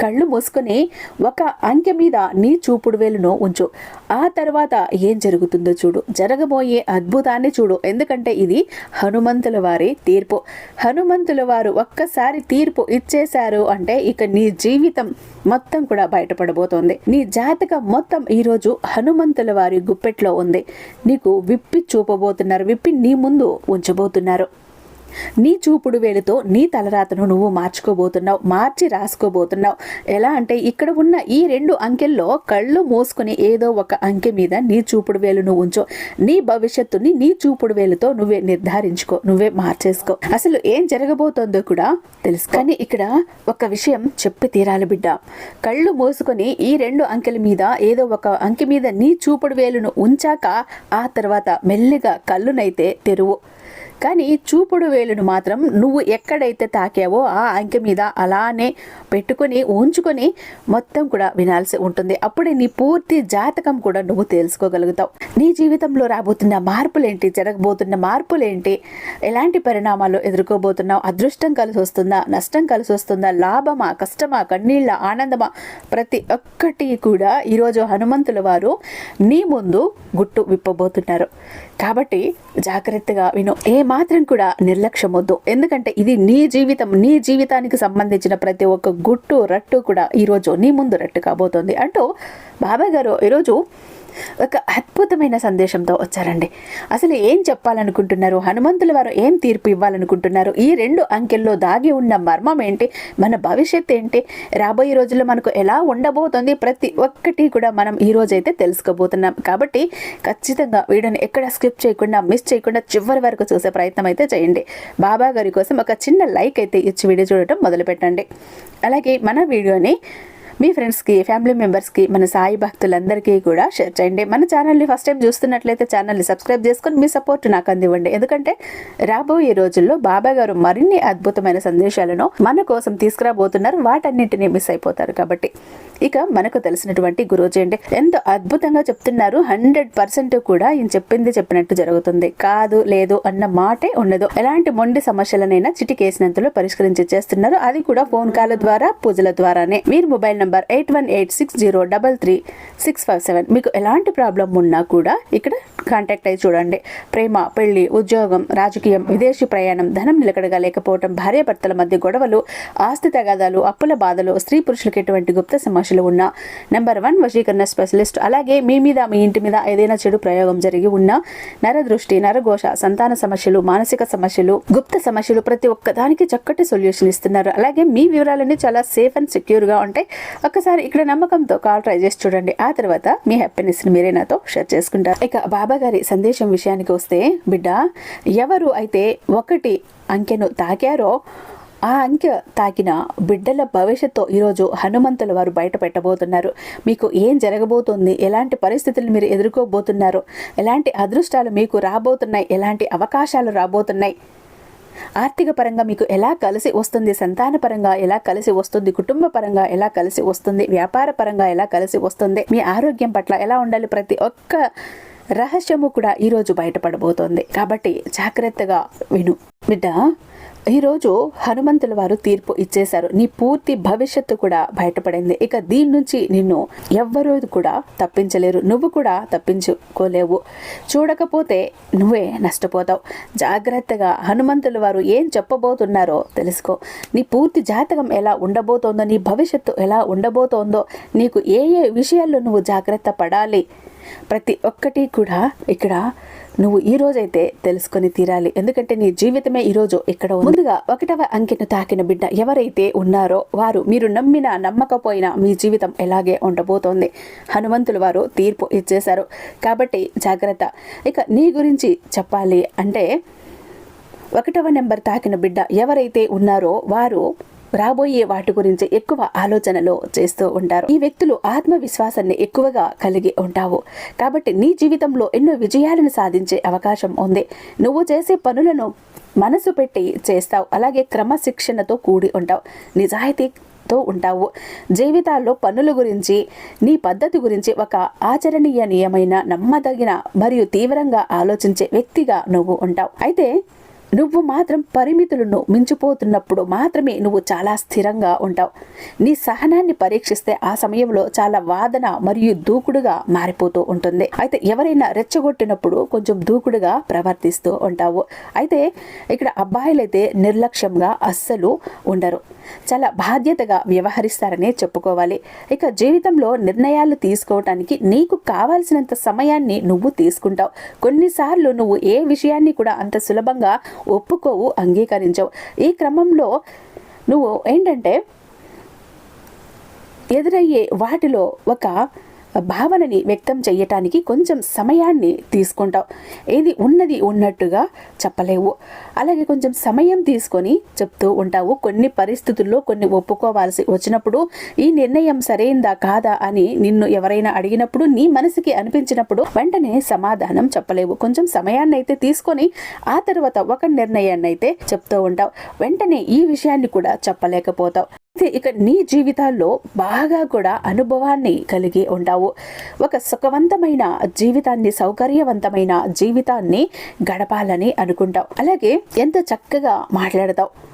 కళ్ళు మూసుకొని ఒక అంకె మీద నీ చూపుడు వేలును ఉంచు. ఆ తర్వాత ఏం జరుగుతుందో చూడు. జరగబోయే అద్భుతాన్ని చూడు. ఎందుకంటే ఇది హనుమంతుల వారి తీర్పు. హనుమంతుల వారు ఒక్కసారి తీర్పు ఇచ్చేశారు అంటే ఇక నీ జీవితం మొత్తం కూడా బయటపడబోతోంది. నీ జాతకం మొత్తం ఈరోజు హనుమంతుల వారి గుప్పెట్లో ఉంది. నీకు విప్పి చూపబోతున్నారు. విప్పి నీ ముందు ఉంచబోతున్నారు. నీ చూపుడు వేలుతో నీ తలరాతను నువ్వు మార్చుకోబోతున్నావు మార్చి రాసుకోబోతున్నావు. ఎలా అంటే ఇక్కడ ఉన్న ఈ రెండు అంకెల్లో కళ్ళు మూసుకుని ఏదో ఒక అంకె మీద నీ చూపుడు వేలును ఉంచో. నీ భవిష్యత్తుని నీ చూపుడు వేలుతో నువ్వే నిర్ధారించుకో నువ్వే మార్చేసుకో. అసలు ఏం జరగబోతోందో కూడా తెలుసు కానీ ఇక్కడ ఒక విషయం చెప్పి తీరాలి బిడ్డ. కళ్ళు మూసుకొని ఈ రెండు అంకెల మీద ఏదో ఒక అంకె మీద నీ చూపుడు వేలును ఉంచాక ఆ తర్వాత మెల్లిగా కళ్ళునైతే తెరువు. కానీ చూపుడు వేలును మాత్రం నువ్వు ఎక్కడైతే తాకావో ఆ అంకె మీద అలానే పెట్టుకొని ఉంచుకొని మొత్తం కూడా వినాల్సి ఉంటుంది. అప్పుడే నీ పూర్తి జాతకం కూడా నువ్వు తెలుసుకోగలుగుతావు. నీ జీవితంలో రాబోతున్న మార్పులేంటి? జరగబోతున్న మార్పులేంటి? ఎలాంటి పరిణామాలు ఎదుర్కోబోతున్నావు? అదృష్టం కలిసి వస్తుందా? నష్టం కలిసి వస్తుందా? లాభమా? కష్టమా? కన్నీళ్ళ? ఆనందమా? ప్రతి ఒక్కటి కూడా ఈరోజు హనుమంతుల వారు నీ ముందు గుట్టు విప్పబోతున్నారు. కాబట్టి జాగ్రత్తగా విను. ఏ మాత్రం కూడా నిర్లక్ష్యం వద్దు ఎందుకంటే ఇది నీ జీవితం నీ జీవితానికి సంబంధించిన ప్రతి ఒక్క గుట్టు రట్టు కూడా ఈరోజు నీ ముందు రట్టు కాబోతోంది. అంటూ బాబాయ్ గారు ఈరోజు ఒక అద్భుతమైన సందేశంతో వచ్చారండి. అసలు ఏం చెప్పాలనుకుంటున్నారు? హనుమంతుల వారు ఏం తీర్పు ఇవ్వాలనుకుంటున్నారు? ఈ రెండు అంకెల్లో దాగి ఉన్న మర్మం ఏంటి? మన భవిష్యత్ ఏంటి? రాబోయే రోజుల్లో మనకు ఎలా ఉండబోతుంది? ప్రతి ఒక్కటి కూడా మనం ఈ రోజైతే తెలుసుకోబోతున్నాం. కాబట్టి ఖచ్చితంగా వీడియోని ఎక్కడ స్కిప్ చేయకుండా మిస్ చేయకుండా చివరి వరకు చూసే ప్రయత్నం అయితే చేయండి. బాబా గారి కోసం ఒక చిన్న లైక్ అయితే ఇచ్చి వీడియో చూడటం మొదలు పెట్టండి అలాగే మన వీడియోని మీ ఫ్రెండ్స్కి ఫ్యామిలీ మెంబర్స్కి మన సాయి భక్తులందరికీ కూడా షేర్ చేయండి. మన ఛానల్ని ఫస్ట్ టైం చూస్తున్నట్లయితే ఛానల్ని సబ్స్క్రైబ్ చేసుకొని మీ సపోర్ట్ నాకు అందివ్వండి. ఎందుకంటే రాబోయే రోజుల్లో బాబా గారు మరిన్ని అద్భుతమైన సందేశాలను మన కోసం తీసుకురాబోతున్నారు. వాటన్నింటినీ మిస్ అయిపోతారు కాబట్టి. ఇక మనకు తెలిసినటువంటి గురూజీ అండి. ఎంతో అద్భుతంగా చెప్తున్నారు. హండ్రెడ్ పర్సెంట్ కూడా ఈయన చెప్పింది చెప్పినట్టు జరుగుతుంది. కాదు లేదు అన్న మాటే ఉండదు. ఎలాంటి మొండి సమస్యలనైనా చిటికేసినంతలో పరిష్కరించి చేస్తున్నారు. అది కూడా ఫోన్ కాల్ ద్వారా పూజల ద్వారానే. మీరు mobile number eight one eight six zero double three six five seven. మీకు ఎలాంటి ప్రాబ్లం ఉన్నా కూడా ఇక్కడ కాంటాక్ట్ అయ్యి చూడండి. ప్రేమ పెళ్ళి ఉద్యోగం రాజకీయం విదేశీ ప్రయాణం ధనం నిలకడగా లేకపోవడం భార్యాభర్తల మధ్య గొడవలు ఆస్తి తగాదాలు అప్పుల బాధలు స్త్రీ పురుషులకు ఎటువంటి గుప్త సమస్యలు ఉన్నా నెంబర్ వన్ వశీకరణ స్పెషలిస్ట్ అలాగే మీ మీద మీ ఇంటి మీద ఏదైనా చెడు ప్రయోగం జరిగి ఉన్నా నరదృష్టి నరఘోష సంతాన సమస్యలు మానసిక సమస్యలు గుప్త సమస్యలు ప్రతి ఒక్కదానికి చక్కటి సొల్యూషన్ ఇస్తున్నారు. అలాగే మీ వివరాలన్నీ చాలా సేఫ్ అండ్ సెక్యూర్గా ఉంటాయి. ఒక్కసారి ఇక్కడ నమ్మకంతో కాల్ ట్రై చేసి చూడండి. ఆ తర్వాత మీ హ్యాపీనెస్ మీరే నాతో షేర్ చేసుకుంటారు. ఇక బాబా బాబాగారి సందేశం విషయానికి వస్తే బిడ్డ ఎవరు అయితే ఒకటి అంకెను తాకారో ఆ అంకె తాకిన బిడ్డల భవిష్యత్తు ఈరోజు హనుమంతుల వారు బయట పెట్టబోతున్నారు మీకు ఏం జరగబోతుంది? ఎలాంటి పరిస్థితులు మీరు ఎదుర్కోబోతున్నారు? ఎలాంటి అదృష్టాలు మీకు రాబోతున్నాయి? ఎలాంటి అవకాశాలు రాబోతున్నాయి? ఆర్థిక పరంగా మీకు ఎలా కలిసి వస్తుంది? సంతాన పరంగా ఎలా కలిసి వస్తుంది? కుటుంబ పరంగా ఎలా కలిసి వస్తుంది? వ్యాపార పరంగా ఎలా కలిసి వస్తుంది? మీ ఆరోగ్యం పట్ల ఎలా ఉండాలి? ప్రతి ఒక్క రహస్యము కూడా ఈరోజు బయటపడబోతోంది. కాబట్టి జాగ్రత్తగా విను. బిడ్డ ఈరోజు హనుమంతుల వారు తీర్పు ఇచ్చేశారు. నీ పూర్తి భవిష్యత్తు కూడా బయటపడింది. ఇక దీని నుంచి నిన్ను ఎవ్వరూ కూడా తప్పించలేరు. నువ్వు కూడా తప్పించుకోలేవు. చూడకపోతే నువ్వే నష్టపోతావు. జాగ్రత్తగా హనుమంతుల వారు ఏం చెప్పబోతున్నారో తెలుసుకో. నీ పూర్తి జాతకం ఎలా ఉండబోతోందో నీ భవిష్యత్తు ఎలా ఉండబోతోందో నీకు ఏ ఏ విషయాల్లో నువ్వు జాగ్రత్త పడాలి ప్రతి ఒక్కటి కూడా ఇక్కడ నువ్వు ఈ రోజైతే తెలుసుకొని తీరాలి. ఎందుకంటే నీ జీవితమే ఈరోజు ఇక్కడ ముందుగా ఒకటవ అంకెను తాకిన బిడ్డ ఎవరైతే ఉన్నారో వారు మీరు నమ్మినా నమ్మకపోయినా మీ జీవితం ఎలాగే ఉండబోతోంది. హనుమంతులు వారు తీర్పు ఇచ్చేశారు. కాబట్టి జాగ్రత్త. ఇక నీ గురించి చెప్పాలి అంటే ఒకటవ నెంబర్ తాకిన బిడ్డ ఎవరైతే ఉన్నారో వారు రాబోయే వాటి గురించి ఎక్కువ ఆలోచనలో చేస్తూ ఉంటారు. ఈ వ్యక్తులు ఆత్మవిశ్వాసాన్ని ఎక్కువగా కలిగి ఉంటావు. కాబట్టి నీ జీవితంలో ఎన్నో విజయాలను సాధించే అవకాశం ఉంది. నువ్వు చేసే పనులను మనసు పెట్టి చేస్తావు. అలాగే క్రమశిక్షణతో కూడి ఉంటావు. నిజాయితీ తో ఉంటావు. జీవితాల్లో పనుల గురించి నీ పద్ధతి గురించి ఒక ఆచరణీయనీయమైన నమ్మదగిన మరియు తీవ్రంగా ఆలోచించే వ్యక్తిగా నువ్వు ఉంటావు. అయితే నువ్వు మాత్రం పరిమితులను మించిపోతున్నప్పుడు మాత్రమే నువ్వు చాలా స్థిరంగా ఉంటావు. నీ సహనాన్ని పరీక్షిస్తే ఆ సమయంలో చాలా వాదన మరియు దూకుడుగా మారిపోతూ ఉంటుంది. అయితే ఎవరైనా రెచ్చగొట్టినప్పుడు కొంచెం దూకుడుగా ప్రవర్తిస్తూ ఉంటావు. అయితే ఇక్కడ అబ్బాయిలైతే నిర్లక్ష్యంగా అస్సలు ఉండరు. చాలా బాధ్యతగా వ్యవహరిస్తారనే చెప్పుకోవాలి. ఇక జీవితంలో నిర్ణయాలు తీసుకోవటానికి నీకు కావాల్సినంత సమయాన్ని నువ్వు తీసుకుంటావు. కొన్నిసార్లు నువ్వు ఏ విషయాన్ని కూడా అంత సులభంగా ఒప్పుకోవు అంగీకరించవు. ఈ క్రమంలో నువ్వు ఏంటంటే ఎదురయ్యే వాటిలో ఒక భావనని వ్యక్తం చేయటానికి కొంచెం సమయాన్ని తీసుకుంటావు. ఏది ఉన్నది ఉన్నట్టుగా చెప్పలేవు. అలాగే కొంచెం సమయం తీసుకొని చెప్తూ ఉంటావు. కొన్ని పరిస్థితుల్లో కొన్ని ఒప్పుకోవాల్సి వచ్చినప్పుడు ఈ నిర్ణయం సరైందా కాదా అని నిన్ను ఎవరైనా అడిగినప్పుడు నీ మనసుకి అనిపించినప్పుడు వెంటనే సమాధానం చెప్పలేవు. కొంచెం సమయాన్ని అయితే తీసుకొని ఆ తర్వాత ఒక నిర్ణయాన్ని అయితే చెప్తూ ఉంటావు. వెంటనే ఈ విషయాన్ని కూడా చెప్పలేకపోతావు. ఇక నీ జీవితాల్లో బాగా కూడా అనుభవాన్ని కలిగి ఉంటావు. ఒక సుఖవంతమైన జీవితాన్ని సౌకర్యవంతమైన జీవితాన్ని గడపాలని అనుకుంటావు. అలాగే ఎంత చక్కగా మాట్లాడతావు.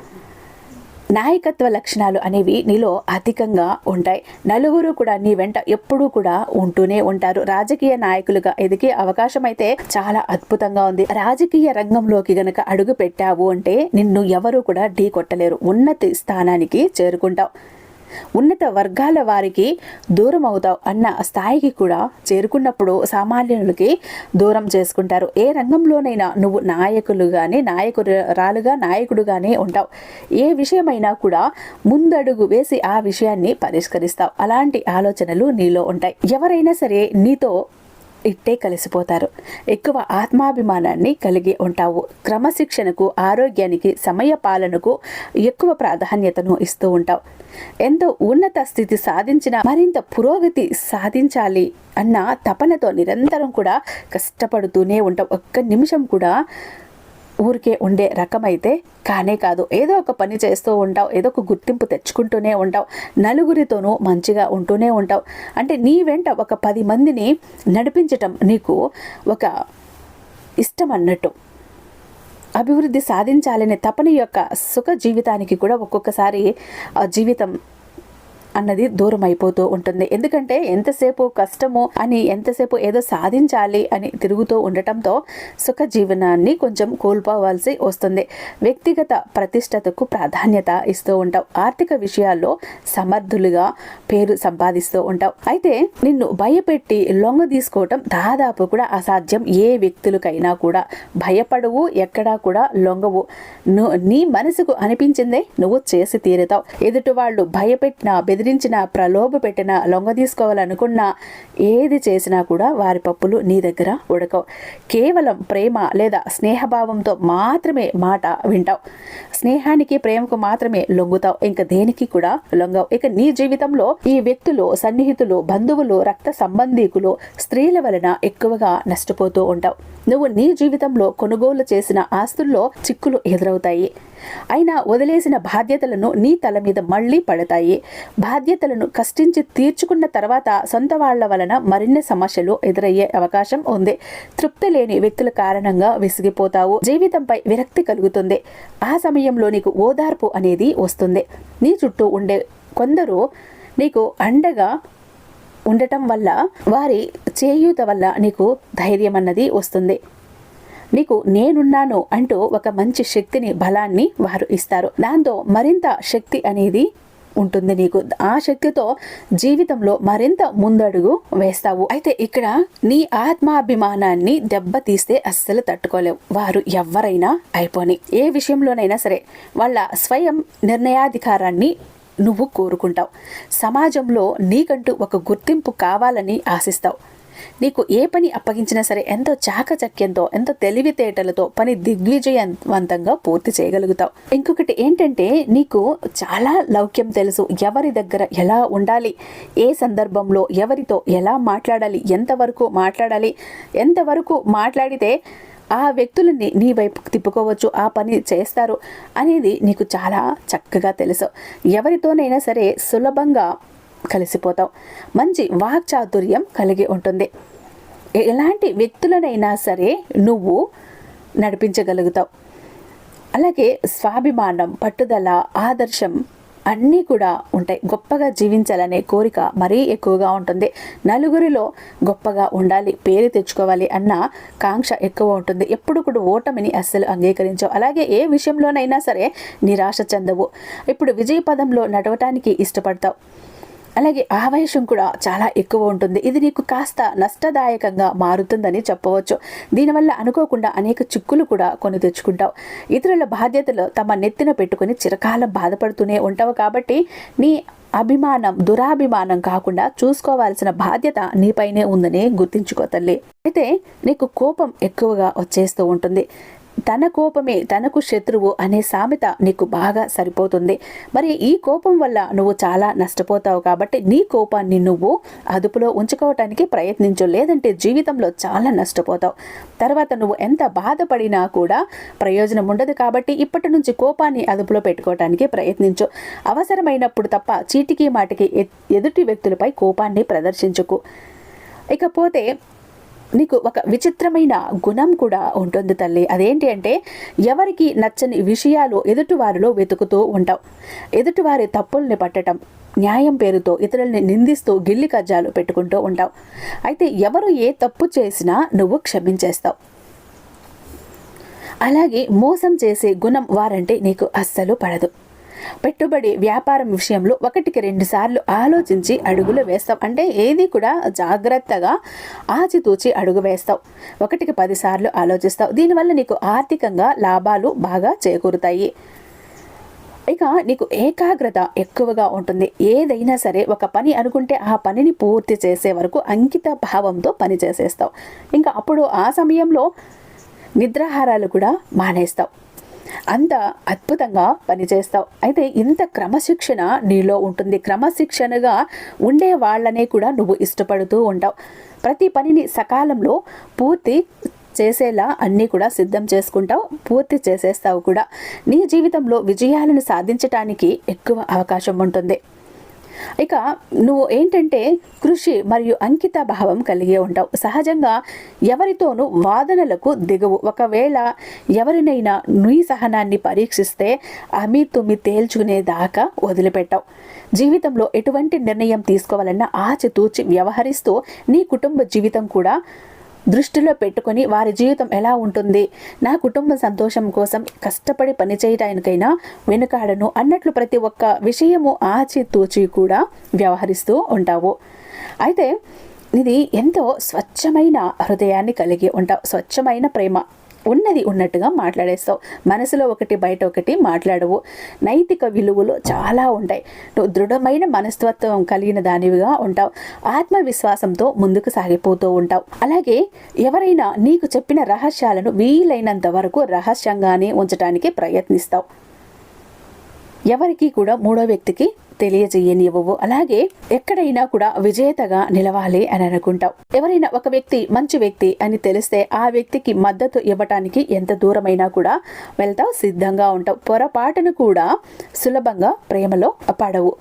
నాయకత్వ లక్షణాలు అనేవి నీలో అధికంగా ఉంటాయి. నలుగురు కూడా నీ వెంట ఎప్పుడూ కూడా ఉంటూనే ఉంటారు. రాజకీయ నాయకులుగా ఎదిగే అవకాశం అయితే చాలా అద్భుతంగా ఉంది. రాజకీయ రంగంలోకి గనక అడుగు పెట్టావు అంటే నిన్ను ఎవరు కూడా ఢీ కొట్టలేరు. ఉన్నతి స్థానానికి చేరుకుంటావు. ఉన్నత వర్గాల వారికి దూరం అవుతావు అన్న స్థాయికి కూడా చేరుకున్నప్పుడు సామాన్యులకి దూరం చేసుకుంటారు. ఏ రంగంలోనైనా నువ్వు నాయకులుగానే నాయకురాలుగా నాయకుడుగానే ఉంటావు. ఏ విషయమైనా కూడా ముందడుగు వేసి ఆ విషయాన్ని పరిష్కరిస్తావు. అలాంటి ఆలోచనలు నీలో ఉంటాయి. ఎవరైనా సరే నీతో ఇట్టే కలిసిపోతారు. ఎక్కువ ఆత్మాభిమానాన్ని కలిగి ఉంటావు. క్రమశిక్షణకు ఆరోగ్యానికి సమయ పాలనకు ఎక్కువ ప్రాధాన్యతను ఇస్తూ ఉంటావు. ఎంతో ఉన్నత స్థితి సాధించిన మరింత పురోగతి సాధించాలి అన్న తపనతో నిరంతరం కూడా కష్టపడుతూనే ఉంటావు. ఒక్క నిమిషం కూడా ఊరికే ఉండే రకమైతే కానే కాదు. ఏదో ఒక పని చేస్తూ ఉంటావు ఏదో ఒక గుర్తింపు తెచ్చుకుంటూనే ఉంటావు నలుగురితోనూ మంచిగా ఉంటూనే ఉంటావు. అంటే నీ వెంట ఒక పది మందిని నడిపించటం నీకు ఒక ఇష్టం అన్నట్టు. అభివృద్ధి సాధించాలనే తపన యొక్క సుఖ జీవితానికి కూడా ఒక్కొక్కసారి జీవితం అన్నది దూరం అయిపోతూ ఉంటుంది. ఎందుకంటే ఎంతసేపు కష్టము అని ఎంతసేపు ఏదో సాధించాలి అని తిరుగుతూ ఉండటంతో సుఖ జీవనాన్ని కొంచెం కోల్పోవాల్సి వస్తుంది. వ్యక్తిగత ప్రతిష్టతకు ప్రాధాన్యత ఇస్తూ ఉంటావు. ఆర్థిక విషయాల్లో సమర్థులుగా పేరు సంపాదిస్తూ ఉంటావు. అయితే నిన్ను భయపెట్టి లొంగ తీసుకోవటం దాదాపు కూడా అసాధ్యం. ఏ వ్యక్తులకైనా కూడా భయపడవు ఎక్కడా కూడా లొంగవు. నీ మనసుకు అనిపించిందే నువ్వు చేసి తీరుతావు. ఎదుటి వాళ్ళు భయపెట్టిన బెదిరించిన ప్రలోభ పెట్టిన లొంగ తీసుకోవాలనుకున్నా ఏది చేసినా కూడా వారి పప్పులు నీ దగ్గర ఉడకవు. కేవలం ప్రేమ లేదా స్నేహభావంతో మాత్రమే మాట వింటావు. స్నేహానికి ప్రేమకు మాత్రమే లొంగుతావు. ఇంకా దేనికి కూడా లొంగవు. ఇక నీ జీవితంలో ఈ వ్యక్తులు సన్నిహితులు బంధువులు రక్త సంబంధీకులు స్త్రీల వలన ఎక్కువగా నష్టపోతూ ఉంటావు. నువ్వు నీ జీవితంలో కొనుగోలు చేసిన ఆస్తుల్లో చిక్కులు ఎదురవుతాయి. అయినా వదిలేసిన బాధ్యతలను నీ తల మీద మళ్ళీ పడతాయి. బాధ్యతలను కష్టించి తీర్చుకున్న తర్వాత సొంత వాళ్ళ వలన మరిన్ని సమస్యలు ఎదురయ్యే అవకాశం ఉంది. తృప్తి లేని వ్యక్తుల కారణంగా విసిగిపోతావు. జీవితంపై విరక్తి కలుగుతుంది. ఆ సమయంలో నీకు ఓదార్పు అనేది వస్తుంది. నీ చుట్టూ ఉండే కొందరు నీకు అండగా ఉండటం వల్ల వారి చేయూత వల్ల నీకు ధైర్యం అన్నది వస్తుంది. నీకు నేనున్నాను అంటూ ఒక మంచి శక్తిని బలాన్ని వారు ఇస్తారు. దాంతో మరింత శక్తి అనేది ఉంటుంది నీకు. ఆ శక్తితో జీవితంలో మరింత ముందడుగు వేస్తావు. అయితే ఇక్కడ నీ ఆత్మాభిమానాన్ని దెబ్బతీస్తే అస్సలు తట్టుకోలేవు. వారు ఎవరైనా అయిపోని. ఏ విషయంలోనైనా సరే వాళ్ళ స్వయం నిర్ణయాధికారాన్ని నువ్వు కోరుకుంటావు. సమాజంలో నీకంటూ ఒక గుర్తింపు కావాలని ఆశిస్తావు. నీకు ఏ పని అప్పగించినా సరే ఎంతో చాకచక్యంతో ఎంతో తెలివితేటలతో పని దిగ్విజయవంతంగా పూర్తి చేయగలుగుతావు. ఇంకొకటి ఏంటంటే నీకు చాలా లౌక్యం తెలుసు. ఎవరి దగ్గర ఎలా ఉండాలి? ఏ సందర్భంలో ఎవరితో ఎలా మాట్లాడాలి? ఎంతవరకు మాట్లాడాలి? ఎంతవరకు మాట్లాడితే ఆ వ్యక్తులని నీ వైపు తిప్పుకోవచ్చు ఆ పని చేస్తారు అనేది నీకు చాలా చక్కగా తెలుసు. ఎవరితోనైనా సరే సులభంగా కలిసిపోతావు. మంచి వాక్చాతుర్యం కలిగి ఉంటుంది. ఎలాంటి వ్యక్తులనైనా సరే నువ్వు నడిపించగలుగుతావు. అలాగే స్వాభిమానం పట్టుదల ఆదర్శం అన్నీ కూడా ఉంటాయి. గొప్పగా జీవించాలనే కోరిక మరీ ఎక్కువగా ఉంటుంది. నలుగురిలో గొప్పగా ఉండాలి పేరు తెచ్చుకోవాలి అన్న కాంక్ష ఎక్కువ ఉంటుంది. ఎప్పుడు కూడా ఓటమిని అస్సలు అంగీకరించవు. అలాగే ఏ విషయంలోనైనా సరే నిరాశ చెందవు. ఇప్పుడు విజయ పదంలో నడవటానికి ఇష్టపడతావు. అలాగే ఆవేశం కూడా చాలా ఎక్కువ ఉంటుంది. ఇది నీకు కాస్త నష్టదాయకంగా మారుతుందని చెప్పవచ్చు. దీనివల్ల అనుకోకుండా అనేక చిక్కులు కూడా కొని తెచ్చుకుంటావు. ఇతరుల బాధ్యతలు తమ నెత్తిన పెట్టుకుని చిరకాలం బాధపడుతూనే ఉంటావు కాబట్టి నీ అభిమానం దురాభిమానం కాకుండా చూసుకోవాల్సిన బాధ్యత నీపైనే ఉందని గుర్తించుకో తల్లి. అయితే నీకు కోపం ఎక్కువగా వచ్చేస్తూ ఉంటుంది. తన కోపమే తనకు శత్రువు అనే సామెత నీకు బాగా సరిపోతుంది. మరి ఈ కోపం వల్ల నువ్వు చాలా నష్టపోతావు కాబట్టి నీ కోపాన్ని నువ్వు అదుపులో ఉంచుకోవటానికి ప్రయత్నించు. లేదంటే జీవితంలో చాలా నష్టపోతావు. తర్వాత నువ్వు ఎంత బాధపడినా కూడా ప్రయోజనం ఉండదు కాబట్టి ఇప్పటి నుంచి కోపాన్ని అదుపులో పెట్టుకోవటానికి ప్రయత్నించు. అవసరమైనప్పుడు తప్ప చీటికి మాటికి ఎదుటి వ్యక్తులపై కోపాన్ని ప్రదర్శించుకు. ఇకపోతే నీకు ఒక విచిత్రమైన గుణం కూడా ఉంటుంది తల్లి. అదేంటి అంటే ఎవరికి నచ్చని విషయాలు ఎదుటివారిలో వెతుకుతూ ఉంటావు. ఎదుటివారి తప్పుల్ని పట్టడం న్యాయం పేరుతో ఇతరుల్ని నిందిస్తూ గిల్లి కజ్జాలు పెట్టుకుంటూ ఉంటావు. అయితే ఎవరు ఏ తప్పు చేసినా నువ్వు క్షమించేస్తావు. అలాగే మోసం చేసే గుణం వారంటే నీకు అస్సలు పడదు. పెట్టుబడి వ్యాపారం విషయంలో ఒకటికి రెండు సార్లు ఆలోచించి అడుగులు వేస్తావు. అంటే ఏది కూడా జాగ్రత్తగా ఆచితూచి అడుగు వేస్తావు. ఒకటికి పదిసార్లు ఆలోచిస్తావు. దీనివల్ల నీకు ఆర్థికంగా లాభాలు బాగా చేకూరుతాయి. ఇక నీకు ఏకాగ్రత ఎక్కువగా ఉంటుంది. ఏదైనా సరే ఒక పని అనుకుంటే ఆ పనిని పూర్తి చేసే వరకు అంకిత భావంతో పని చేసేస్తావు. ఇంకా అప్పుడు ఆ సమయంలో నిద్రాహారాలు కూడా మానేస్తావు. అంత అద్భుతంగా పనిచేస్తావు. అయితే ఇంత క్రమశిక్షణ నీలో ఉంటుంది. క్రమశిక్షణగా ఉండే వాళ్ళనే కూడా నువ్వు ఇష్టపడుతూ ఉంటావు. ప్రతి పనిని సకాలంలో పూర్తి చేసేలా అన్నీ కూడా సిద్ధం చేసుకుంటావు. పూర్తి చేసేస్తావు కూడా. నీ జీవితంలో విజయాలను సాధించటానికి ఎక్కువ అవకాశం ఉంటుంది. ఇక నువ్వు ఏంటంటే కృషి మరియు అంకిత భావం కలిగి ఉంటావు. సహజంగా ఎవరితోనూ వాదనలకు దిగవు. ఒకవేళ ఎవరినైనా నీ సహనాన్ని పరీక్షిస్తే అమి తుమ్మి తేల్చుకునేదాకా వదిలిపెట్టావు. జీవితంలో ఎటువంటి నిర్ణయం తీసుకోవాలన్నా ఆచితూచి వ్యవహరిస్తూ నీ కుటుంబ జీవితం కూడా దృష్టిలో పెట్టుకొని వారి జీవితం ఎలా ఉంటుంది? నా కుటుంబ సంతోషం కోసం కష్టపడి పనిచేయటానికైనా వెనుకాడను అన్నట్లు ప్రతి ఒక్క విషయము ఆచితూచి కూడా వ్యవహరిస్తూ ఉంటావు. అయితే ఇది ఎంతో స్వచ్ఛమైన హృదయాన్ని కలిగి ఉంటావు స్వచ్ఛమైన ప్రేమ. ఉన్నది ఉన్నట్టుగా మాట్లాడేస్తావు. మనసులో ఒకటి బయట ఒకటి మాట్లాడవు. నైతిక విలువలు చాలా ఉంటాయి. నువ్వు దృఢమైన మనస్తత్వం కలిగిన దానివిగా ఉంటావు. ఆత్మవిశ్వాసంతో ముందుకు సాగిపోతూ ఉంటావు. అలాగే ఎవరైనా నీకు చెప్పిన రహస్యాలను వీలైనంత వరకు రహస్యంగానే ఉంచడానికి ప్రయత్నిస్తావు. ఎవరికి కూడా మూడో వ్యక్తికి తెలియజేయనివ్వవు. అలాగే ఎక్కడైనా కూడా విజేతగా నిలవాలి అని అనుకుంటావు. ఎవరైనా ఒక వ్యక్తి మంచి వ్యక్తి అని తెలిస్తే ఆ వ్యక్తికి మద్దతు ఇవ్వటానికి ఎంత దూరమైనా కూడా వెళ్తావు సిద్ధంగా ఉంటావు. పొరపాటును కూడా సులభంగా ప్రేమలో పడవు.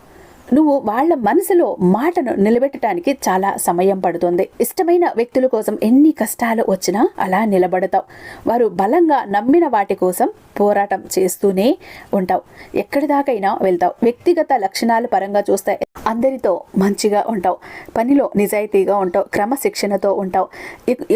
నువ్వు వాళ్ళ మనసులో మాటను నిలబెట్టడానికి చాలా సమయం పడుతుంది. ఇష్టమైన వ్యక్తుల కోసం ఎన్ని కష్టాలు వచ్చినా అలా నిలబడతావు. వారు బలంగా నమ్మిన వాటి కోసం పోరాటం చేస్తూనే ఉంటావు. ఎక్కడి దాకైనా వెళ్తావు. వ్యక్తిగత లక్షణాల పరంగా చూస్తే అందరితో మంచిగా ఉంటావు. పనిలో నిజాయితీగా ఉంటావు. క్రమశిక్షణతో ఉంటావు.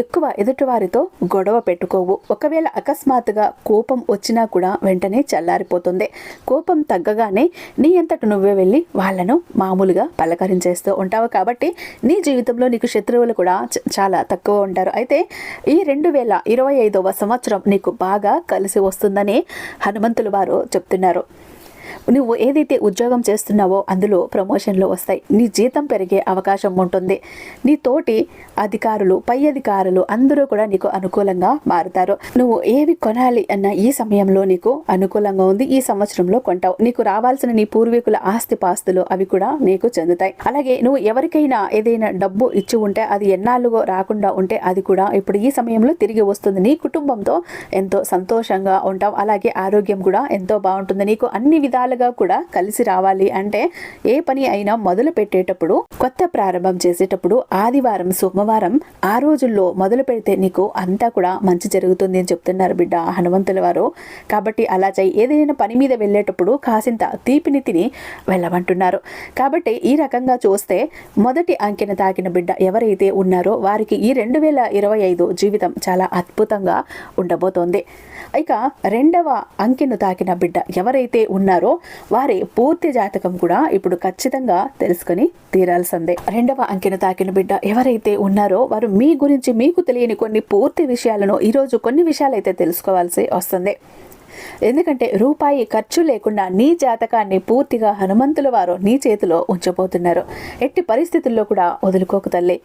ఎక్కువ ఎదుటివారితో గొడవ పెట్టుకోవు. ఒకవేళ అకస్మాత్తుగా కోపం వచ్చినా కూడా వెంటనే చల్లారిపోతుంది. కోపం తగ్గగానే నీ అంతటి నువ్వే వెళ్ళి వాళ్ళను మామూలుగా పలకరించేస్తూ ఉంటావు. కాబట్టి నీ జీవితంలో నీకు శత్రువులు కూడా చాలా తక్కువ ఉంటారు. అయితే ఈ రెండు వేల ఇరవై ఐదవ సంవత్సరం నీకు బాగా కలిసి వస్తుందని హనుమంతుల వారు చెప్తున్నారు. నువ్వు ఏదైతే ఉద్యోగం చేస్తున్నావో అందులో ప్రమోషన్లు వస్తాయి. నీ జీతం పెరిగే అవకాశం ఉంటుంది. నీ తోటి అధికారులు పై అధికారులు అందరూ కూడా నీకు అనుకూలంగా మారుతారు. నువ్వు ఏవి కొనాలి అన్న ఈ సమయంలో నీకు అనుకూలంగా ఉంది. ఈ సంవత్సరంలో కొంటావు. నీకు రావాల్సిన నీ పూర్వీకుల ఆస్తి పాస్తులు అవి కూడా నీకు చెందుతాయి. అలాగే నువ్వు ఎవరికైనా ఏదైనా డబ్బు ఇచ్చి ఉంటే అది ఎన్నాళ్ళుగో రాకుండా ఉంటే అది కూడా ఇప్పుడు ఈ సమయంలో తిరిగి వస్తుంది. నీ కుటుంబంతో ఎంతో సంతోషంగా ఉంటావు. అలాగే ఆరోగ్యం కూడా ఎంతో బాగుంటుంది. నీకు అన్ని విధాలుగా కూడా కలిసి రావాలి. అంటే ఏ పని అయినా మొదలు పెట్టేటప్పుడు కొత్త ప్రారంభం చేసేటప్పుడు ఆదివారం సోమవారం ఆ రోజుల్లో మొదలు పెడితే నీకు అంతా కూడా మంచి జరుగుతుంది అని చెప్తున్నారు బిడ్డ హనుమంతుల వారు. కాబట్టి అలా చేయి. ఏదైనా పని మీద వెళ్ళేటప్పుడు కాసింత తీపిని తిని వెళ్ళమంటున్నారు. కాబట్టి ఈ రకంగా చూస్తే మొదటి అంకెన తాకిన బిడ్డ ఎవరైతే ఉన్నారో వారికి ఈ రెండు వేల ఇరవై ఐదు జీవితం చాలా అద్భుతంగా ఉండబోతోంది. ఇక రెండవ అంకెను తాకిన బిడ్డ ఎవరైతే ఉన్నారో వారి పూర్తి జాతకం కూడా ఇప్పుడు ఖచ్చితంగా తెలుసుకొని తీరాల్సిందే. రెండవ అంకెను తాకిన బిడ్డ ఎవరైతే ఉన్నారో వారు మీ గురించి మీకు తెలియని కొన్ని పూర్తి విషయాలను ఈరోజు కొన్ని విషయాలు అయితే తెలుసుకోవాల్సి వస్తుంది. ఎందుకంటే రూపాయి ఖర్చు లేకుండా నీ జాతకాన్ని పూర్తిగా హనుమంతుల వారు నీ చేతిలో ఉంచబోతున్నారు. ఎట్టి పరిస్థితుల్లో కూడా వదులుకోకు తల్లి.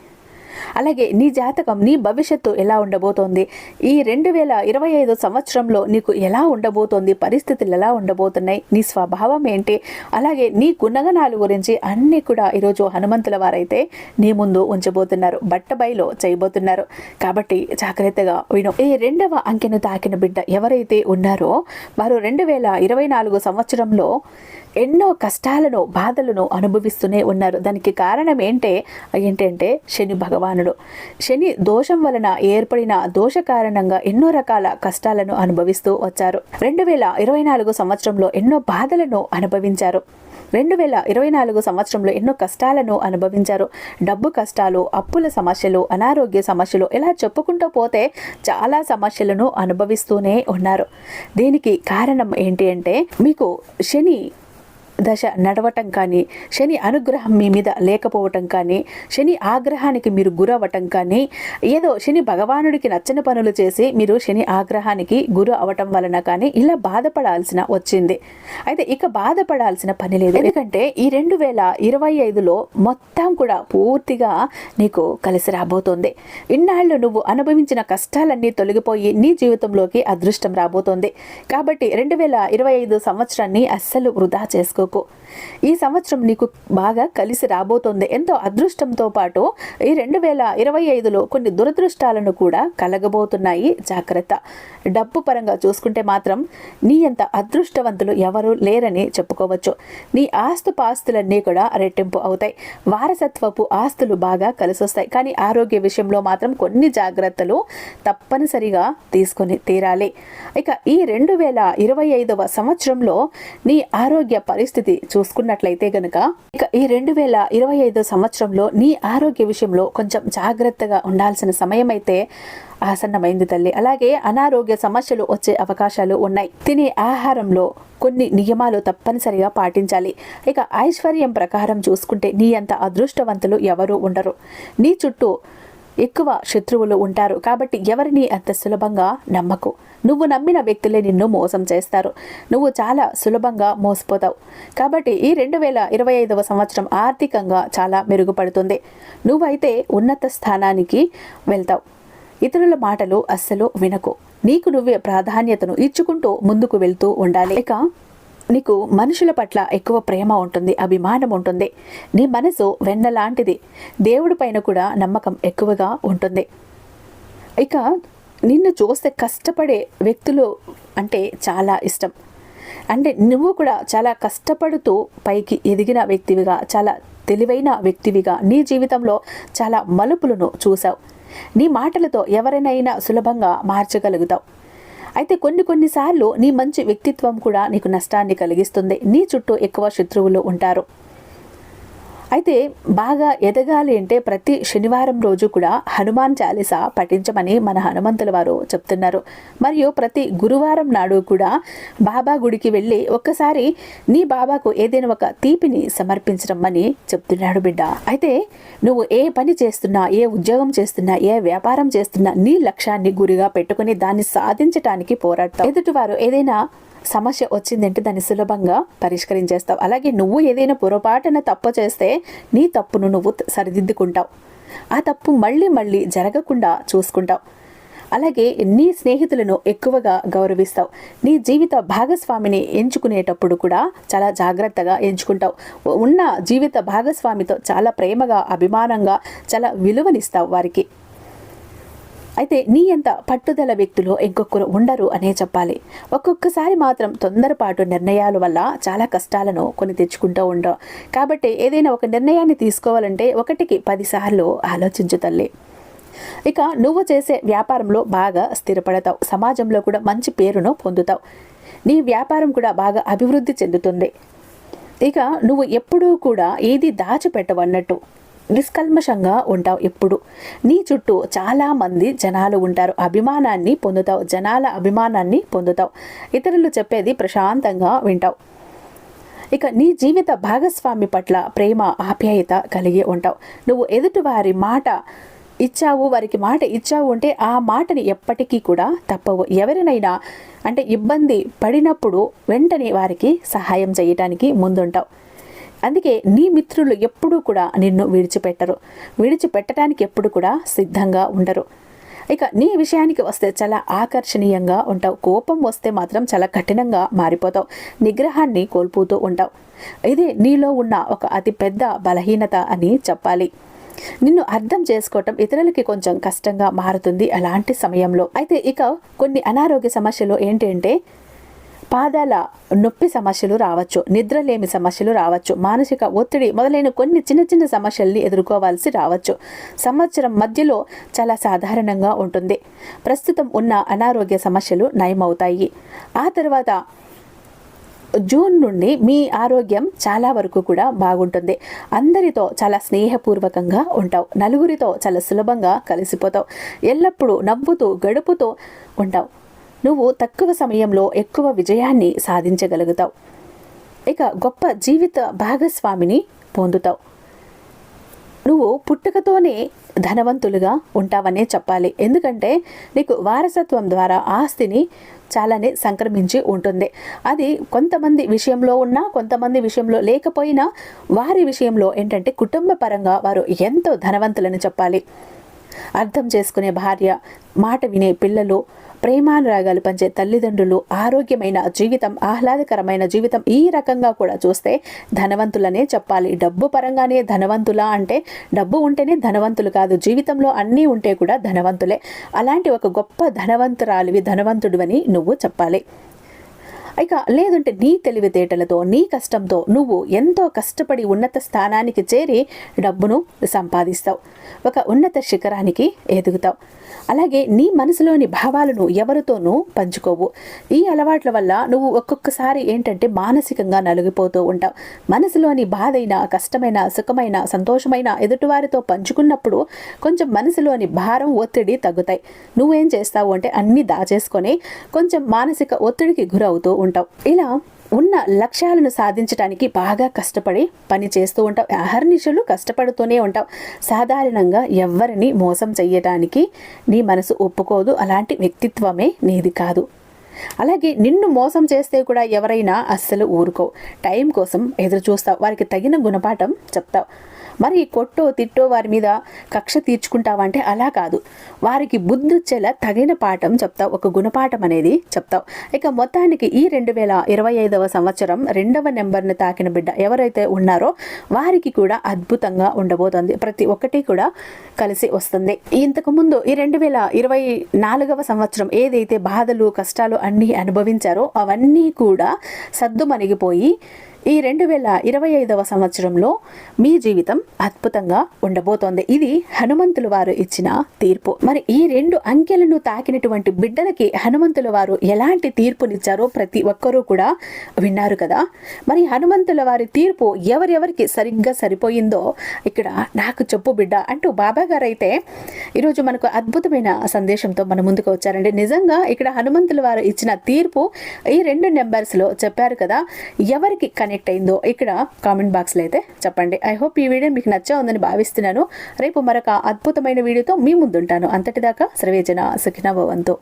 అలాగే నీ జాతకం నీ భవిష్యత్తు ఎలా ఉండబోతోంది? ఈ రెండు వేల ఇరవై ఐదు సంవత్సరంలో నీకు ఎలా ఉండబోతోంది? పరిస్థితులు ఎలా ఉండబోతున్నాయి? నీ స్వభావం ఏంటి? అలాగే నీ గుణగణాలు గురించి అన్నీ కూడా ఈరోజు హనుమంతుల వారైతే నీ ముందు ఉంచబోతున్నారు. బట్టబయలో చేయబోతున్నారు. కాబట్టి జాగ్రత్తగా విను. ఈ రెండవ అంకెను తాకిన బిడ్డ ఎవరైతే ఉన్నారో వారు రెండు వేల ఇరవై నాలుగు సంవత్సరంలో ఎన్నో కష్టాలను బాధలను అనుభవిస్తూనే ఉన్నారు. దానికి కారణం ఏంటే ఏంటంటే శని భగవానుడు. శని దోషం వలన ఏర్పడిన దోష కారణంగా ఎన్నో రకాల కష్టాలను అనుభవిస్తూ వచ్చారు. రెండు వేల ఇరవై నాలుగు సంవత్సరంలో ఎన్నో బాధలను అనుభవించారు. రెండు వేల ఇరవై నాలుగు సంవత్సరంలో ఎన్నో కష్టాలను అనుభవించారు. డబ్బు కష్టాలు అప్పుల సమస్యలు అనారోగ్య సమస్యలు ఇలా చెప్పుకుంటూ పోతే చాలా సమస్యలను అనుభవిస్తూనే ఉన్నారు. దీనికి కారణం ఏంటి అంటే మీకు శని దశ నడవటం కానీ శని అనుగ్రహం మీ మీద లేకపోవటం కానీ శని ఆగ్రహానికి మీరు గురవటం కానీ ఏదో శని భగవానుడికి నచ్చని పనులు చేసి మీరు శని ఆగ్రహానికి గురు అవటం వలన కానీ ఇలా బాధపడాల్సిన వచ్చింది. అయితే ఇక బాధపడాల్సిన పని లేదు. ఎందుకంటే ఈ రెండు వేల ఇరవై ఐదులో మొత్తం కూడా పూర్తిగా నీకు కలిసి రాబోతోంది. ఇన్నాళ్ళు నువ్వు అనుభవించిన కష్టాలన్నీ తొలగిపోయి నీ జీవితంలోకి అదృష్టం రాబోతోంది. కాబట్టి రెండు వేల ఇరవై ఐదు సంవత్సరాన్ని అస్సలు వృధా చేసుకో చేసుకోకు ఈ సంవత్సరం నీకు బాగా కలిసి రాబోతోంది. ఎంతో అదృష్టంతో పాటు ఈ రెండు వేల ఇరవై ఐదులో కొన్ని దురదృష్టాలను కూడా కలగబోతున్నాయి. జాగ్రత్త. డబ్బు పరంగా చూసుకుంటే మాత్రం నీ అంత అదృష్టవంతులు ఎవరూ లేరని చెప్పుకోవచ్చు. నీ ఆస్తు పాస్తులన్నీ కూడా రెట్టింపు అవుతాయి. వారసత్వపు ఆస్తులు బాగా కలిసొస్తాయి. కానీ ఆరోగ్య విషయంలో మాత్రం కొన్ని జాగ్రత్తలు తప్పనిసరిగా తీసుకొని తీరాలి. ఇక ఈ రెండు వేల ఇరవై ఐదవ సంవత్సరంలో నీ ఆరోగ్య పరిస్థితి పరిస్థితి చూసుకున్నట్లయితే గనక ఇక ఈ రెండు వేల ఇరవై ఐదు సంవత్సరంలో నీ ఆరోగ్య విషయంలో కొంచెం జాగ్రత్తగా ఉండాల్సిన సమయం అయితే ఆసన్నమైంది తల్లి. అలాగే అనారోగ్య సమస్యలు వచ్చే అవకాశాలు ఉన్నాయి. తినే ఆహారంలో కొన్ని నియమాలు తప్పనిసరిగా పాటించాలి. ఇక ఐశ్వర్యం ప్రకారం చూసుకుంటే నీ అంత అదృష్టవంతులు ఎవరు ఉండరు. నీ చుట్టూ ఎక్కువ శత్రువులు ఉంటారు. కాబట్టి ఎవరిని అంత సులభంగా నమ్మకు. నువ్వు నమ్మిన వ్యక్తులే నిన్ను మోసం చేస్తారు. నువ్వు చాలా సులభంగా మోసపోతావు. కాబట్టి ఈ రెండు వేల ఇరవై ఐదవ సంవత్సరం ఆర్థికంగా చాలా మెరుగుపడుతుంది. నువ్వైతే ఉన్నత స్థానానికి వెళ్తావు. ఇతరుల మాటలు అస్సలు వినకు. నీకు నువ్వే ప్రాధాన్యతను ఇచ్చుకుంటూ ముందుకు వెళ్తూ ఉండాలి. ఇక నీకు మనుషుల పట్ల ఎక్కువ ప్రేమ ఉంటుంది అభిమానం ఉంటుంది. నీ మనసు వెన్నలాంటిది. దేవుడి పైన కూడా నమ్మకం ఎక్కువగా ఉంటుంది. ఇక నిన్ను చూస్తే కష్టపడే వ్యక్తులు అంటే చాలా ఇష్టం. అంటే నువ్వు కూడా చాలా కష్టపడుతూ పైకి ఎదిగిన వ్యక్తివిగా చాలా తెలివైన వ్యక్తివిగా నీ జీవితంలో చాలా మలుపులను చూసావు నీ మాటలతో ఎవరినైనా సులభంగా మార్చగలుగుతావు. అయితే కొన్ని కొన్నిసార్లు నీ మంచి వ్యక్తిత్వం కూడా నీకు నష్టాన్ని కలిగిస్తుంది. నీ చుట్టూ ఎక్కువ శత్రువులు ఉంటారు. అయితే బాగా ఎదగాలి అంటే ప్రతి శనివారం రోజు కూడా హనుమాన్ చాలీస పఠించమని మన హనుమంతుల వారు చెప్తున్నారు. మరియు ప్రతి గురువారం నాడు కూడా బాబా గుడికి వెళ్ళి ఒక్కసారి నీ బాబాకు ఏదైనా ఒక తీపిని సమర్పించడం అని చెప్తున్నాడు బిడ్డ. అయితే నువ్వు ఏ పని చేస్తున్నా ఏ ఉద్యోగం చేస్తున్నా ఏ వ్యాపారం చేస్తున్నా నీ లక్ష్యాన్ని గురిగా పెట్టుకుని దాన్ని సాధించటానికి పోరాడతావు. ఎదుటివారు ఏదైనా సమస్య వచ్చిందంటే దాన్ని సులభంగా పరిష్కరించేస్తావు. అలాగే నువ్వు ఏదైనా పొరపాటున తప్పు చేస్తే నీ తప్పును నువ్వు సరిదిద్దుకుంటావు. ఆ తప్పు మళ్ళీ మళ్ళీ జరగకుండా చూసుకుంటావు. అలాగే నీ స్నేహితులను ఎక్కువగా గౌరవిస్తావు. నీ జీవిత భాగస్వామిని ఎంచుకునేటప్పుడు కూడా చాలా జాగ్రత్తగా ఎంచుకుంటావు. ఉన్న జీవిత భాగస్వామితో చాలా ప్రేమగా అభిమానంగా చాలా విలువనిస్తావు వారికి. అయితే నీ ఎంత పట్టుదల వ్యక్తులు ఇంకొకరు ఉండరు అనే చెప్పాలి. ఒక్కొక్కసారి మాత్రం తొందరపాటు నిర్ణయాల వల్ల చాలా కష్టాలను కొని తెచ్చుకుంటూ ఉండవు. కాబట్టి ఏదైనా ఒక నిర్ణయాన్ని తీసుకోవాలంటే ఒకటికి పదిసార్లు ఆలోచించు తల్లి. ఇక నువ్వు చేసే వ్యాపారంలో బాగా స్థిరపడతావు. సమాజంలో కూడా మంచి పేరును పొందుతావు. నీ వ్యాపారం కూడా బాగా అభివృద్ధి చెందుతుంది. ఇక నువ్వు ఎప్పుడూ కూడా ఏది దాచిపెట్టవన్నట్టు. నిష్కల్మషంగా ఉంటావు ఎప్పుడు. నీ చుట్టూ చాలామంది జనాలు ఉంటారు. అభిమానాన్ని పొందుతావు. జనాల అభిమానాన్ని పొందుతావు. ఇతరులు చెప్పేది ప్రశాంతంగా వింటావు. ఇక నీ జీవిత భాగస్వామి పట్ల ప్రేమ ఆప్యాయత కలిగి ఉంటావు. నువ్వు ఎదుటివారి మాట ఇచ్చావు వారికి మాట ఇచ్చావు అంటే ఆ మాటని ఎప్పటికీ కూడా తప్పవు. ఎవరినైనా అంటే ఇబ్బంది పడినప్పుడు వెంటనే వారికి సహాయం చేయటానికి ముందుంటావు. అందుకే నీ మిత్రులు ఎప్పుడూ కూడా నిన్ను విడిచిపెట్టరు. విడిచిపెట్టడానికి ఎప్పుడు కూడా సిద్ధంగా ఉండరు. ఇక నీ విషయానికి వస్తే చాలా ఆకర్షణీయంగా ఉంటావు. కోపం వస్తే మాత్రం చాలా కఠినంగా మారిపోతావు. నిగ్రహాన్ని కోల్పోతూ ఉంటావు. ఇది నీలో ఉన్న ఒక అతి పెద్ద బలహీనత అని చెప్పాలి. నిన్ను అర్థం చేసుకోవటం ఇతరులకి కొంచెం కష్టంగా మారుతుంది అలాంటి సమయంలో. అయితే ఇక కొన్ని అనారోగ్య సమస్యలు ఏంటంటే పాదాల నొప్పి సమస్యలు రావచ్చు నిద్రలేమి సమస్యలు రావచ్చు మానసిక ఒత్తిడి మొదలైన కొన్ని చిన్న చిన్న సమస్యల్ని ఎదుర్కోవాల్సి రావచ్చు. సంవత్సరం మధ్యలో చాలా సాధారణంగా ఉంటుంది. ప్రస్తుతం ఉన్న అనారోగ్య సమస్యలు నయమవుతాయి. ఆ తర్వాత జూన్ నుండి మీ ఆరోగ్యం చాలా వరకు కూడా బాగుంటుంది. అందరితో చాలా స్నేహపూర్వకంగా ఉంటావు. నలుగురితో చాలా సులభంగా కలిసిపోతావు. ఎల్లప్పుడూ నవ్వుతూ గడుపుతూ ఉంటావు. నువ్వు తక్కువ సమయంలో ఎక్కువ విజయాన్ని సాధించగలుగుతావు. ఇక గొప్ప జీవిత భాగస్వామిని పొందుతావు. నువ్వు పుట్టుకతోనే ధనవంతులుగా ఉంటావనే చెప్పాలి. ఎందుకంటే నీకు వారసత్వం ద్వారా ఆస్తిని చాలానే సంక్రమించి ఉంటుంది. అది కొంతమంది విషయంలో ఉన్నా కొంతమంది విషయంలో లేకపోయినా వారి విషయంలో ఏంటంటే కుటుంబ పరంగా వారు ఎంతో ధనవంతులని చెప్పాలి. అర్థం చేసుకునే భార్య మాట వినే పిల్లలు ప్రేమానురాగాలు పంచే తల్లిదండ్రులు ఆరోగ్యమైన జీవితం ఆహ్లాదకరమైన జీవితం ఈ రకంగా కూడా చూస్తే ధనవంతులనే చెప్పాలి. డబ్బు పరంగానే ధనవంతులా అంటే డబ్బు ఉంటేనే ధనవంతులు కాదు. జీవితంలో అన్నీ ఉంటే కూడా ధనవంతులే. అలాంటి ఒక గొప్ప ధనవంతురాలివి ధనవంతుడు అని నువ్వు చెప్పాలి. ఇక లేదంటే నీ తెలివితేటలతో నీ కష్టంతో నువ్వు ఎంతో కష్టపడి ఉన్నత స్థానానికి చేరి డబ్బును సంపాదిస్తావు. ఒక ఉన్నత శిఖరానికి ఎదుగుతావు. అలాగే నీ మనసులోని భావాలను ఎవరితోనూ పంచుకోవు. ఈ అలవాట్ల వల్ల నువ్వు ఒక్కొక్కసారి ఏంటంటే మానసికంగా నలిగిపోతూ ఉంటావు. మనసులోని బాధైన కష్టమైన సుఖమైన సంతోషమైన ఎదుటివారితో పంచుకున్నప్పుడు కొంచెం మనసులోని భారం ఒత్తిడి తగ్గుతాయి. నువ్వేం చేస్తావు అంటే అన్నీ దాచేసుకొని కొంచెం మానసిక ఒత్తిడికి గురవుతూ ఉంటావు ఇలా ఉన్న లక్ష్యాలను సాధించడానికి బాగా కష్టపడి పని చేస్తూ ఉంటావు. అహర్నిశలు కష్టపడుతూనే ఉంటావు. సాధారణంగా ఎవరిని మోసం చేయటానికి నీ మనసు ఒప్పుకోదు. అలాంటి వ్యక్తిత్వమే నీది కాదు. అలాగే నిన్ను మోసం చేస్తే కూడా ఎవరైనా అస్సలు ఊరుకో టైం కోసం ఎదురు చూస్తావు. వారికి తగిన గుణపాఠం చెప్తావు. మరి కొట్టో తిట్టో వారి మీద కక్ష తీర్చుకుంటావంటే అలా కాదు. వారికి బుద్ధి వచ్చేలా తగిన పాఠం చెప్తావు. ఒక గుణపాఠం అనేది చెప్తావు. ఇక మొత్తానికి ఈ రెండు వేల ఇరవై ఐదవ సంవత్సరం రెండవ నెంబర్ని తాకిన బిడ్డ ఎవరైతే ఉన్నారో వారికి కూడా అద్భుతంగా ఉండబోతోంది. ప్రతి ఒక్కటి కూడా కలిసి వస్తుంది. ఇంతకుముందు ఈ రెండు వేల ఇరవై నాలుగవ సంవత్సరం ఏదైతే బాధలు కష్టాలు అన్నీ అనుభవించారో అవన్నీ కూడా సద్దుమణిగిపోయి ఈ రెండు వేల ఇరవై ఐదవ సంవత్సరంలో మీ జీవితం అద్భుతంగా ఉండబోతోంది. ఇది హనుమంతుల వారు ఇచ్చిన తీర్పు. మరి ఈ రెండు అంకెలను తాకినటువంటి బిడ్డలకి హనుమంతుల వారు ఎలాంటి తీర్పునిచ్చారో ప్రతి ఒక్కరూ కూడా విన్నారు కదా. మరి హనుమంతుల వారి తీర్పు ఎవరెవరికి సరిగ్గా సరిపోయిందో ఇక్కడ నాకు చెప్పు బిడ్డ అంటూ బాబా గారు అయితే ఈరోజు మనకు అద్భుతమైన సందేశంతో మన ముందుకు వచ్చారండి. నిజంగా ఇక్కడ హనుమంతుల వారు ఇచ్చిన తీర్పు ఈ రెండు నెంబర్స్లో చెప్పారు కదా ఎవరికి కనెక్ట్ కనెక్ట్ అయిందో ఇక్కడ కామెంట్ బాక్స్లో అయితే చెప్పండి. ఐ హోప్ ఈ వీడియో మీకు నచ్చా ఉందని భావిస్తున్నాను. రేపు మరొక అద్భుతమైన వీడియోతో మీ ముందుంటాను. అంతటిదాకా సర్వేజన సుఖినభవంతో